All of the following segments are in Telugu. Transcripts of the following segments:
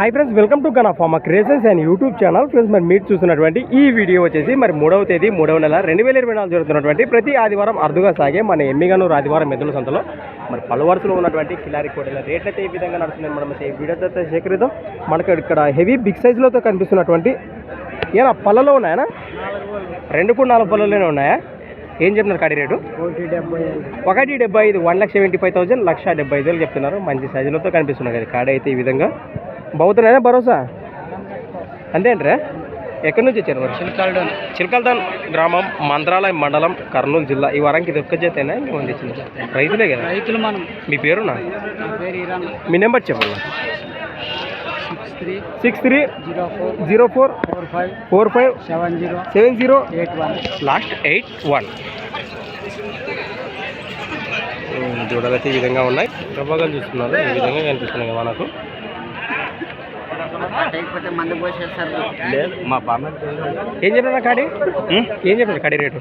Hi friends welcome to Gana pharma crazes and YouTube channel friends మరి మీరు చూస్తున్నటువంటి ఈ వీడియో వచ్చేసి మరి మూడవ తేదీ మూడవ నెల రెండు వేల ఇరవై నాలుగు జరుగుతున్నటువంటి ప్రతి ఆదివారం అరుదుగా సాగే మన ఎమ్మిగనూరు ఆదివారం మెదుల సంతలో. మరి పలు వరుసలో ఉన్నటువంటి కిలారి కోటల రేట్లు అయితే ఈ విధంగా నడుస్తున్నాయి మనం అయితే ఈ వీడియోతో అయితే సేకరిద్దాం. మనకు ఇక్కడ హెవీ బిగ్ సైజులతో కనిపిస్తున్నటువంటి ఏనా పళ్ళలో ఉన్నాయనా రెండు కూడా నాలుగు పళ్ళలోనే ఉన్నాయా? ఏం చెప్తున్నారు కడి రేటు? ఒకటి ఒకటి డెబ్బై ఐదు one lakh seventy five thousand lakh డెబ్బై ఐదు వేలు చెప్తున్నారు. మంచి సైజులతో కనిపిస్తున్నాయి కదా కాడ అయితే ఈ విధంగా. బాగుతున్నాయా భరోసా? అంతేంట్రా? ఎక్కడి నుంచి వచ్చారు మరి? చిల్కాల్డోన్. చిలకల్తాన్ గ్రామం మంత్రాలయం మండలం కర్నూలు జిల్లా. ఈ వారానికి ఇది ఒక్క చేతేనా ఇంకొంది ఇచ్చింది రైతులే కదా? రైతులు మనం. మీ పేరునా? మీ నెంబర్ చెప్పండి. Six three. Zero four. Four. Five. Four five. Seven zero. Seven zero. Eight one. Last eight one. చూడాలైతే ఈ విధంగా ఉన్నాయి. ప్రభాగాలు చూస్తున్నారు. ఈ విధంగా కనిపిస్తున్నాయి కదా మనకు. అయిపోతే మందు పోసేస్తారు. లేదు మా బామ్మ ఏం చెప్పిన కాడి? ఏం చెప్పిన కాడి రేటు?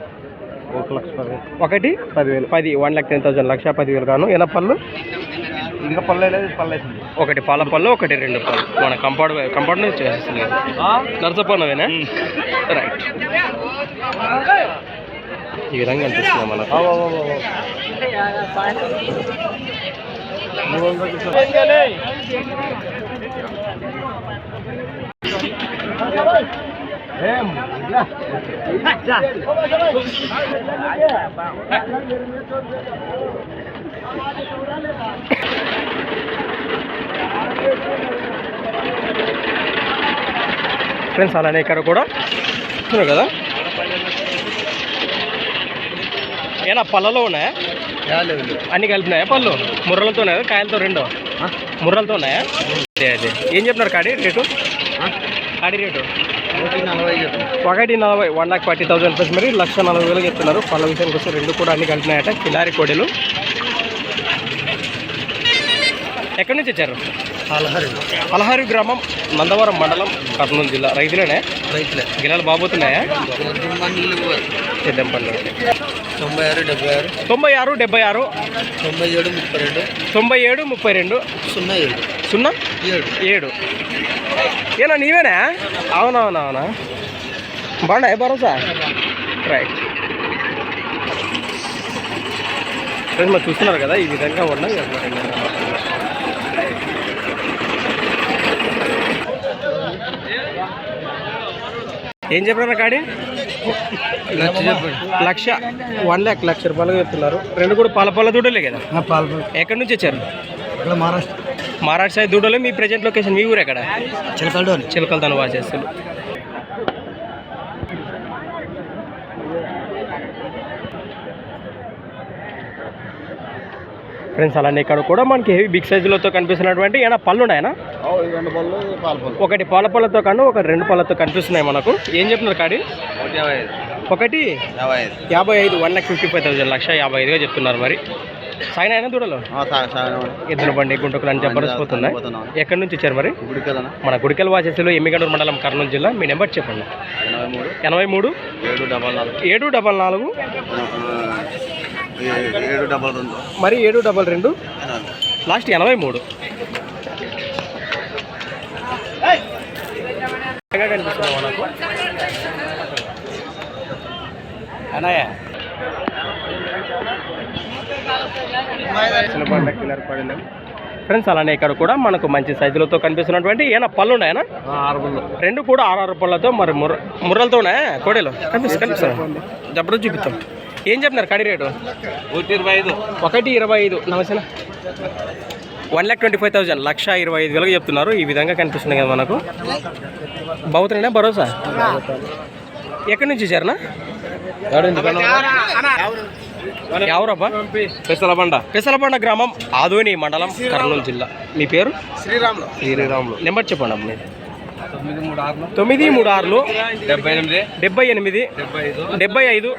ఒక లక్ష పది ఒకటి? పదివేలు. పది one lakh ten thousand lakh పదివేలు గాను. ఎన్న పళ్ళు? ఇంకా పర్లేదు పర్లేదు ఒకటి పాల పళ్ళు ఒకటి రెండు పళ్ళు మన కంపౌండ్ కంపౌండ్ నుంచి చేసేస్తుంది నరసపన్నవేనా రైట్ ఈ విధంగా అనిపిస్తుంది మనకు. ఫ్రెండ్స్ అలానే ఇక్కడ కూడా. చూడు కదా. ఏనా పళ్ళలో ఉన్నాయా? అన్ని కలిపినాయా పళ్ళు? ముర్రలతో ఉన్నాయా? కాయలతో రెండు? ముర్రలతో ఉన్నాయా? అదే అదే. ఏం చెప్తున్నారు కాడి రేటు? కాడి రేటు? ఒకటి నలభై one lakh forty thousand rupees మరి లక్ష నలభై వేలు చెప్తున్నారు. పళ్ళ విషయానికి వస్తే రెండు కూడా అన్ని కలిపినాయట కిలారి కోడెలు. ఎక్కడి నుంచి వచ్చారు? పలహారి. గ్రామం నందవరం మండలం కర్నూలు జిల్లా. రైతులేనే? రైతులే. గిలాలు బాబోతున్నాయా? తొంభై ఆరు డెబ్బై ఆరు. తొంభై ఆరు డెబ్బై ఆరు. తొంభై ఏడు ముప్పై రెండు. తొంభై ఏడు ముప్పై రెండు. సున్నా ఏడు. సున్నా? ఏడు. ఏడు. ఏనా నీవేనా? అవునవునవునా? బాగున్నా భరోసా? రైట్ ఫ్రెండ్స్ మరి చూస్తున్నారు కదా ఈ విధంగా ఉన్నాయి ఏం చెప్పారు కాడి? లక్ష లక్ష. వన్ ల్యాక్ లక్ష రూపాయలు చెప్తున్నారు. రెండు కూడా పాల పాల దూడలే కదా? పాల్పడు ఎక్కడి నుంచి వచ్చారు? మహారాష్ట్ర. మహారాష్ట్ర సైడ్ దూడలే మీ ప్రజెంట్ లొకేషన్ మీ ఊరు ఎక్కడ? చిలకల్డోన్ చిలకలతను వాచేస్తారు ఫ్రెండ్స్ అలానే ఇక్కడ కూడా మనకి హెవీ బిగ్ సైజులతో కనిపిస్తున్నటువంటి ఏమైనా పళ్ళు ఉన్నాయనా? రెండు పళ్ళు పాల్పళ్ళు ఒకటి పాల పళ్ళతో కన్నా ఒకటి రెండు పళ్ళతో కనిపిస్తున్నాయి మనకు. ఏం చెప్తున్నారు కాడి? ఒకటి యాభై ఐదు. One lakh fifty five thousand lakh యాభై ఐదుగా చెప్తున్నారు మరి. సాగిన అయినా దూడలు? ఎద్దుల బండి గుంటకులు అని చెప్పరిసిపోతున్నాయి ఎక్కడి నుంచి వచ్చారు మరి? మన గుడికల్ వాచేసిలో ఎమ్మిగనూరు మండలం కర్నూలు జిల్లా. మీ నెంబర్ చెప్పండి. ఎనభై మూడు. ఏడు డబల్ నాలుగు. మరి ఏడు డబల్ రెండు. లాస్ట్ ఎనభై మూడు. బాగా కనిపిస్తుంది మనకు అన్నయ్య ఫ్రెండ్స్ అలానే ఇక్కడ కూడా మనకు మంచి సైజులతో కనిపిస్తున్నటువంటి ఏమైనా పళ్ళు ఉన్నాయనా ఆరు పళ్ళు. రెండు కూడా ఆరు పళ్ళతో మరి ముర్ర ముర్రలతో ఉన్నాయా కోడేలు? కనిపిస్తుంది కనిపిస్తుంది జబర్దస్త్ చూపిస్తాం ఏం చెప్తున్నారు కడి రేటు? ఒకటి ఇరవై ఐదు. ఒకటి ఇరవై ఐదు. నమస్తే one lakh twenty five thousand lakh ఇరవై ఐదు వేలకు చెప్తున్నారు. ఈ విధంగా కనిపిస్తుంది కదా మనకు. బాగుతున్నాయి భరోసా ఎక్కడి నుంచి వచ్చారనా ఎవరబ్బా పెసలబండ. పెసలబండ గ్రామం ఆదోని మండలం కర్నూలు జిల్లా. మీ పేరు? శ్రీరాములు. శ్రీరాములు. నెంబర్ చెప్పండి అమ్మ మీది. తొమ్మిది మూడు ఆరులు. డెబ్బై ఎనిమిది. డెబ్బై ఎనిమిది. డెబ్బై ఐదు.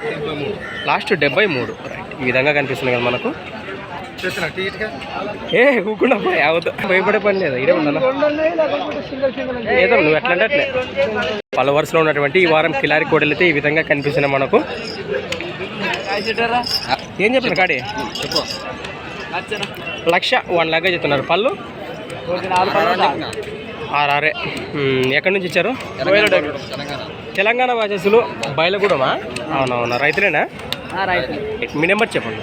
లాస్ట్ డెబ్బై మూడు. ఈ విధంగా కనిపిస్తుంది కదా మనకు. ఏ కూకుండా అవద్దు భయపడే పని లేదు? ఇదే ఉండాలా? ఏదో నువ్వు ఎట్లా అంటే అట్లే. పలు వరుసలో ఉన్నటువంటి ఈ వారం కిలారి కోడలు అయితే ఈ విధంగా కనిపిస్తున్నాయి మనకు. ఏం చెప్పారు కాడి? చెప్పు. లక్ష వన్ లాగా చెప్తున్నారు. పళ్ళు? ఆర్ఆర్ఏ. ఎక్కడి నుంచి ఇచ్చారు తెలంగాణ వాచస్సులు బయలగూడమా? అవునవునా. రైతులేనా? మీ నెంబర్ చెప్పండి.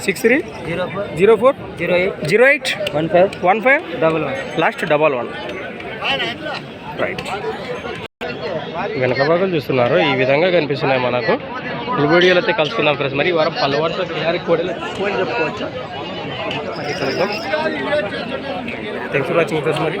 Six three. Zero four. Zero four. Zero eight. Zero eight. One five. One five. Double one. Last double one. Right. వెనక భాగం చూస్తున్నారు. ఈ విధంగా కనిపిస్తున్నాయి మనకు. ఈ వీడియోలో అయితే కలుసుకుందాం ఫ్రెండ్స్. మరి ఈ వారం పలు వరుస తయారీ కోడలు కోడి చెప్పుకోవచ్చు? థ్యాంక్స్ ఫర్ వాచింగ్ ఫ్రెండ్స్ మరి